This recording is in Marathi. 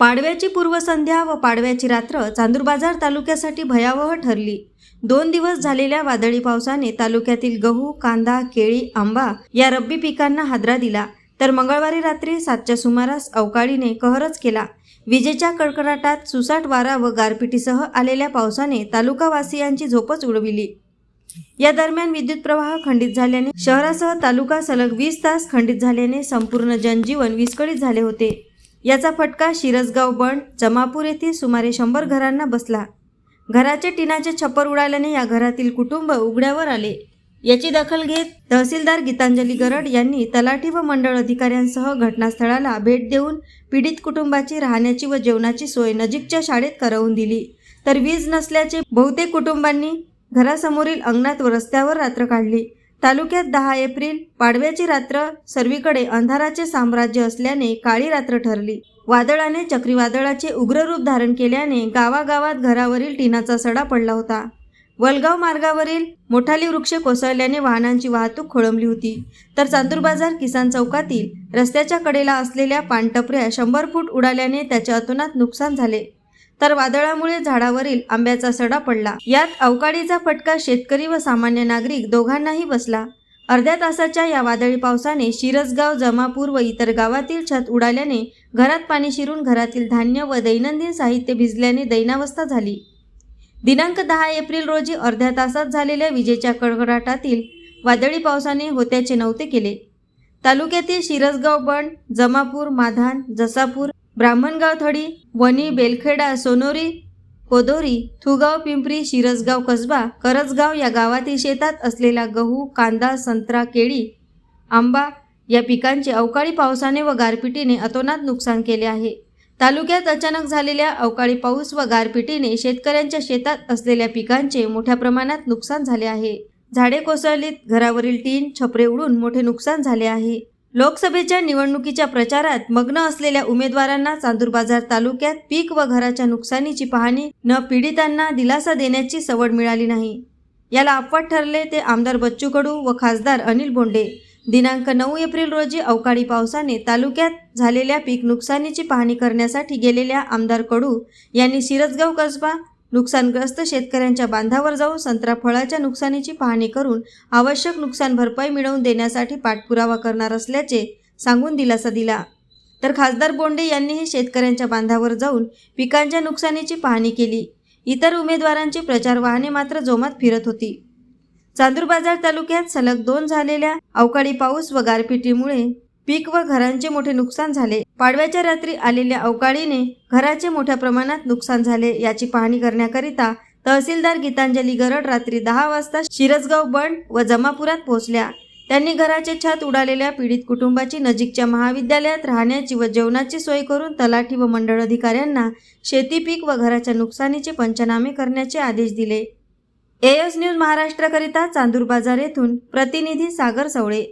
पाडव्याची पूर्वसंध्या व पाडव्याची रात्र चांदूर बाजार तालुक्यासाठी भयावह ठरली. दोन दिवस झालेल्या वादळी पावसाने तालुक्यातील गहू कांदा केळी आंबा या रब्बी पिकांना हादरा दिला. तर मंगळवारी रात्री सातच्या सुमारास अवकाळीने कहरच केला. विजेच्या कडकडाटात सुसाट वारा व गारपिटीसह आलेल्या पावसाने तालुकावासियांची झोपच उडविली. या दरम्यान विद्युत प्रवाह खंडित झाल्याने शहरासह तालुका सलग वीस तास खंडित झाल्याने संपूर्ण जनजीवन विस्कळीत झाले होते. याचा फटका शिरसगाव बण जमापूर येथील सुमारे शंभर घरांना बसला. घराचे टिनाचे छप्पर उडाल्याने या घरातील कुटुंब उघड्यावर आले. याची दखल घेत तहसीलदार गीतांजली गरड यांनी तलाठी व मंडळ अधिकाऱ्यांसह घटनास्थळाला भेट देऊन पीडित कुटुंबाची राहण्याची व जेवणाची सोय नजीकच्या शाळेत करवून दिली. तर वीज नसल्याचे बहुतेक कुटुंबांनी घरासमोरील अंगणात व रस्त्यावर रात्र काढली. तालुक्यात दहा एप्रिल पाडव्याची रात्र सर्वीकडे अंधाराचे साम्राज्य असल्याने काळी रात्र ठरली. वादळाने चक्रीवादळाचे उग्र रूप धारण केल्याने गावागावात घरावरील टिनाचा सडा पडला होता. वलगाव मार्गावरील मोठाली वृक्ष कोसळल्याने वाहनांची वाहतूक खोळंबली होती. तर चांदूर बाजार किसान चौकातील रस्त्याच्या कडेला असलेल्या पानटपऱ्या शंभर फूट उडाल्याने त्याच्या अतोनात नुकसान झाले. तर वादळामुळे झाडावरील आंब्याचा सडा पडला. यात अवकाळीचा फटका शेतकरी व सामान्य नागरिक दोघांनाही बसला. अर्ध्या तासाच्या या वादळी पावसाने शिरसगाव जमापूर व इतर गावातील छत उडाल्याने घरात पाणी शिरून घरातील धान्य व दैनंदिन साहित्य भिजल्याने दैनावस्था झाली. दिनांक दहा एप्रिल रोजी अर्ध्या तासात झालेल्या विजेच्या कडकडाटातील वादळी पावसाने होत्याचे नव्हते केले. तालुक्यातील शिरसगाव बंड जमापूर माधान जसापूर ब्राह्मणगाव थडी वणी बेलखेडा सोनोरी कोदोरी थुगाव पिंपरी शिरसगाव कसबा करजगाव या गावातील शेतात असलेला गहू कांदा संत्रा केळी आंबा या पिकांचे अवकाळी पावसाने व गारपिटीने अतोनात नुकसान केले आहे. तालुक्यात अचानक झालेल्या अवकाळी पाऊस व गारपिटीने शेतकऱ्यांच्या शेतात असलेल्या पिकांचे मोठ्या प्रमाणात नुकसान झाले आहे. झाडे कोसळलीत घरावरील टीन छपरे उडून मोठे नुकसान झाले आहे. लोकसभेच्या निवडणुकीच्या प्रचारात मग्न असलेल्या उमेदवारांना चांदूर बाजार तालुक्यात पीक व घराच्या नुकसानीची पाहणी न पीडितांना दिलासा देण्याची सवड मिळाली नाही. याला अपवाद ठरले ते आमदार बच्चू कडू व खासदार अनिल बोंडे. दिनांक नऊ एप्रिल रोजी अवकाळी पावसाने तालुक्यात झालेल्या पीक नुकसानीची पाहणी करण्यासाठी गेलेल्या आमदार कडू यांनी शिरसगाव कसबा नुकसानग्रस्त शेतकऱ्यांच्या बांधावर जाऊन संत्रा फळाच्या नुकसानीची पाहणी करून आवश्यक नुकसान भरपाई मिळवून देण्यासाठी पाठपुरावा करणार असल्याचे सांगून दिलासा दिला. तर खासदार बोंडे यांनीही शेतकऱ्यांच्या बांधावर जाऊन पिकांच्या नुकसानीची पाहणी केली. इतर उमेदवारांची प्रचार वाहने मात्र जोमात फिरत होती. चांदूर बाजार तालुक्यात सलग दोन झालेल्या अवकाळी पाऊस व गारपिटीमुळे पीक व घरांचे मोठे नुकसान झाले. पाडव्याच्या रात्री आलेल्या अवकाळीने घराचे मोठ्या प्रमाणात नुकसान झाले याची पाहणी करण्याकरिता तहसीलदार गीतांजली गरड रात्री दहा वाजता शिरसगाव बंड व जमापुरात पोहोचल्या. त्यांनी घराचे छत उडालेल्या पीडित कुटुंबाची नजीकच्या महाविद्यालयात राहण्याची व जेवणाची सोय करून तलाठी व मंडळ अधिकाऱ्यांना शेती पीक व घराच्या नुकसानीचे पंचनामे करण्याचे आदेश दिले. एएस न्यूज महाराष्ट्राकरिता चांदूर बाजार येथून प्रतिनिधी सागर सवळे.